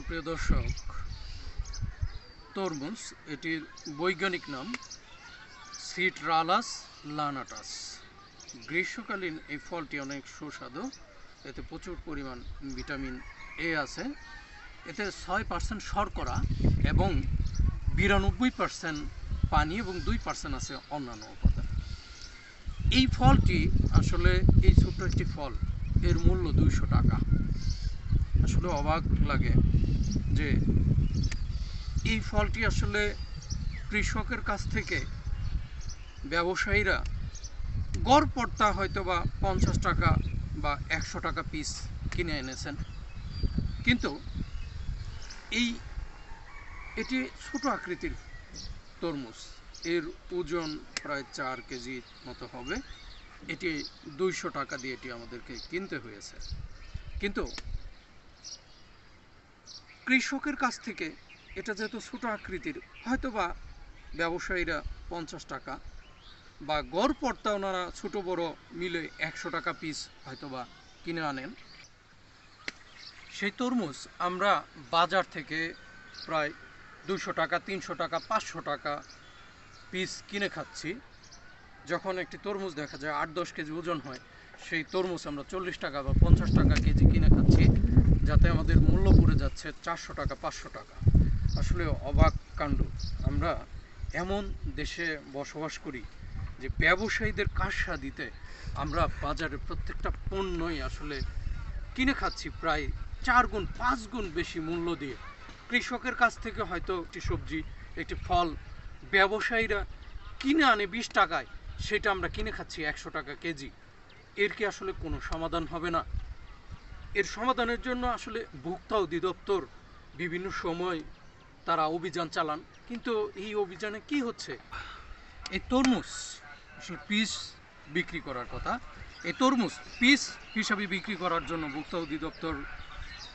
সুপ্রিয় দর্শক, তরমুজ, এটির বৈজ্ঞানিক নাম সিট্রালাস লানাটাস। গ্রীষ্মকালীন এই ফলটি অনেক সুস্বাদু, এতে প্রচুর পরিমাণ ভিটামিন এ আছে। এতে ছয় পার্সেন্ট শর্করা এবং বিরানব্বই পার্সেন্ট পানি এবং দুই পার্সেন্ট আছে অন্যান্য উপাদান। এই ফলটি আসলে এই ছোট্ট একটি ফল, এর মূল্য দুইশো টাকা। আসলে অবাক লাগে যে এই ফলটি আসলে কৃষকের কাছ থেকে ব্যবসায়ীরা গড় পড়তা হয়তো বা পঞ্চাশ টাকা বা একশো টাকা পিস কিনে এনেছেন। কিন্তু এই এটি ছোট আকৃতির তরমুজ। এর ওজন প্রায় চার কেজি মতো হবে। এটি দুইশো টাকা দিয়ে এটি আমাদেরকে কিনতে হয়েছে। কিন্তু কৃষকের কাছ থেকে এটা যেহেতু ছোট আকৃতির, হয়তোবা ব্যবসায়ীরা পঞ্চাশ টাকা বা গড় পড়তা ওনারা ছোট বড় মিলে একশো টাকা পিস হয়তোবা কিনে আনেন। সেই তরমুজ আমরা বাজার থেকে প্রায় দুশো টাকা, তিনশো টাকা, পাঁচশো টাকা পিস কিনে খাচ্ছি। যখন একটি তরমুজ দেখা যায় আট দশ কেজি ওজন হয়, সেই তরমুজ আমরা চল্লিশ টাকা বা পঞ্চাশ টাকা কেজি কিনে খাচ্ছি। যাতে আমাদের মূল্য পড়ে যাচ্ছে চারশো টাকা, পাঁচশো টাকা। আসলে অবাক কাণ্ড। আমরা এমন দেশে বসবাস করি যে ব্যবসায়ীদের কারসা দিতে আমরা বাজারে প্রত্যেকটা পণ্যই আসলে কিনে খাচ্ছি প্রায় চার গুণ, পাঁচ গুণ বেশি মূল্য দিয়ে। কৃষকের কাছ থেকে হয়তো একটি সবজি, একটি ফল ব্যবসায়ীরা কিনে আনে বিশ টাকায়, সেটা আমরা কিনে খাচ্ছি একশো টাকা কেজি। এর কি আসলে কোনো সমাধান হবে না? এর সমাধানের জন্য আসলে ভোক্তা অধিদপ্তর বিভিন্ন সময় তারা অভিযান চালান। কিন্তু এই অভিযানে কি হচ্ছে? এই তরমুজ, আসলে পিস বিক্রি করার কথা। এই তরমুজ, পিস হিসাবে বিক্রি করার জন্য ভোক্তা অধিদপ্তর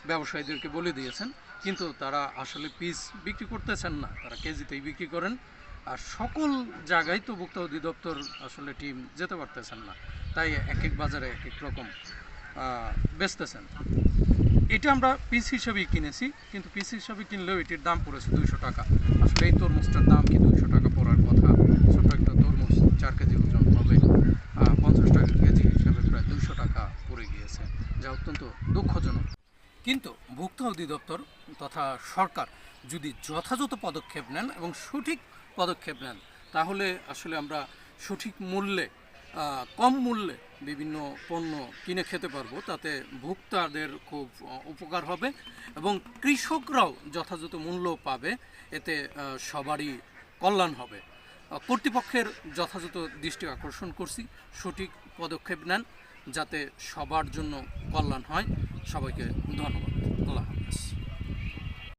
ব্যবসায়ীদেরকে বলে দিয়েছেন। কিন্তু তারা আসলে পিস বিক্রি করতেছেন না। তারা কেজিতেই বিক্রি করেন। আর সকল জায়গায় তো ভোক্তা অধিদপ্তর আসলে টিম যেতে পারতেছেন না। তাই এক এক বাজারে এক এক রকম বেচতেছেন। এটা আমরা পিস হিসাবেই কিনেছি, কিন্তু পিস হিসাবে কিনলেও এটির দাম পড়েছে দুইশো টাকা। আসলে এই তরমুজটার দাম কি দুইশো টাকা পড়ার কথা? ছোট একটা তরমুজ, চার কেজি ওজন হবে। পঞ্চাশ টাকা কেজি হিসাবে প্রায় দুইশো টাকা পড়ে গিয়েছে, যা অত্যন্ত দুঃখজনক। কিন্তু ভোক্তা অধিদপ্তর তথা সরকার যদি যথাযথ পদক্ষেপ নেন এবং সঠিক পদক্ষেপ নেন, তাহলে আসলে আমরা সঠিক মূল্যে কম মূল্যে বিভিন্ন পণ্য কিনে খেতে পারব, তাতে ভোক্তাদের খুব উপকার হবে এবং কৃষকরাও যথাযথ মূল্য পাবে, এতে সবারই কল্যাণ হবে। কর্তৃপক্ষের যথাযথ দৃষ্টি আকর্ষণ করছি, সঠিক পদক্ষেপ নেন যাতে সবার জন্য কল্যাণ হয়। সবাইকে ধন্যবাদ। আল্লাহ হাফেজ।